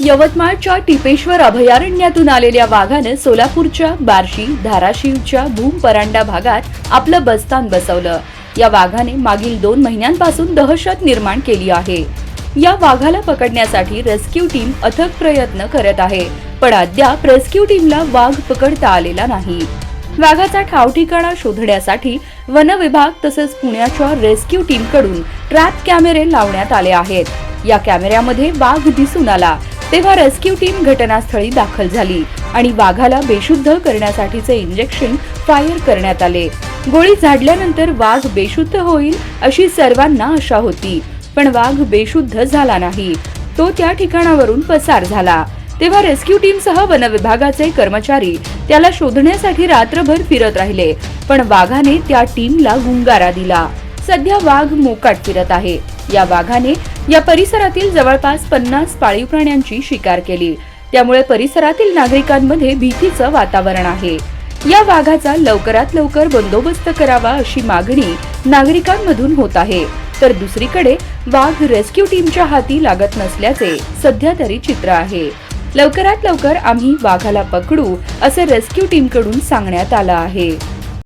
यवतमाळच्या टिपेश्वर अभयारण्यातून आलेल्या वाघानं सोलापूरच्या बार्शी धाराशिवच्या भूम परांडा भागात आपलं बस्तान बसवलं. या वाघाने मागील दोन महिन्यांपासून दहशत निर्माण केली आहे. या वाघाला पकडण्यासाठी रेस्क्यू टीम अथक प्रयत्न करत आहे पण अद्याप रेस्क्यू टीमला वाघ पकडता आलेला नाही. वाघाचा ठावठिकाणा शोधण्यासाठी वन विभाग तसंच पुण्याच्या रेस्क्यू टीमकडून ट्रॅप कॅमेरे लावण्यात आले आहेत. या कॅमेऱ्यामध्ये वाघ दिसून आला. तेव्हा रेस्क्यू टीम घटनास्थळी दाखल झाली आणि वाघाला बेशुद्ध करण्यासाठीचे इंजेक्शन फायर करण्यात आले. गोळी झाडल्यानंतर वाघ बेशुद्ध होईल अशी सर्वांना आशा होती पण वाघ बेशुद्ध झाला नाही. तो त्या ठिकाणावरून पसार झाला. तेव्हा रेस्क्यू टीमसह वनविभागाचे कर्मचारी त्याला शोधण्यासाठी रात्रभर फिरत राहिले पण वाघाने त्या टीमला गुंगारा दिला. सध्या वाघ मोकाट फिरत आहे. या वाघाने या परिसरातील जवळपास पन्नास पाळीव प्राण्यांची शिकार केली. त्यामुळे परिसरातील नागरिकांमध्ये भीतीचं वातावरण आहे. या वाघाचा लवकरात लवकर बंदोबस्त करावा अशी मागणी नागरिकांमधून होत आहे. तर दुसरीकडे वाघ रेस्क्यू टीमच्या हाती लागत नसल्याचे सध्या तरी चित्र आहे. लवकरात लवकर आम्ही वाघाला पकडू असे रेस्क्यू टीमकडून सांगण्यात आलं आहे.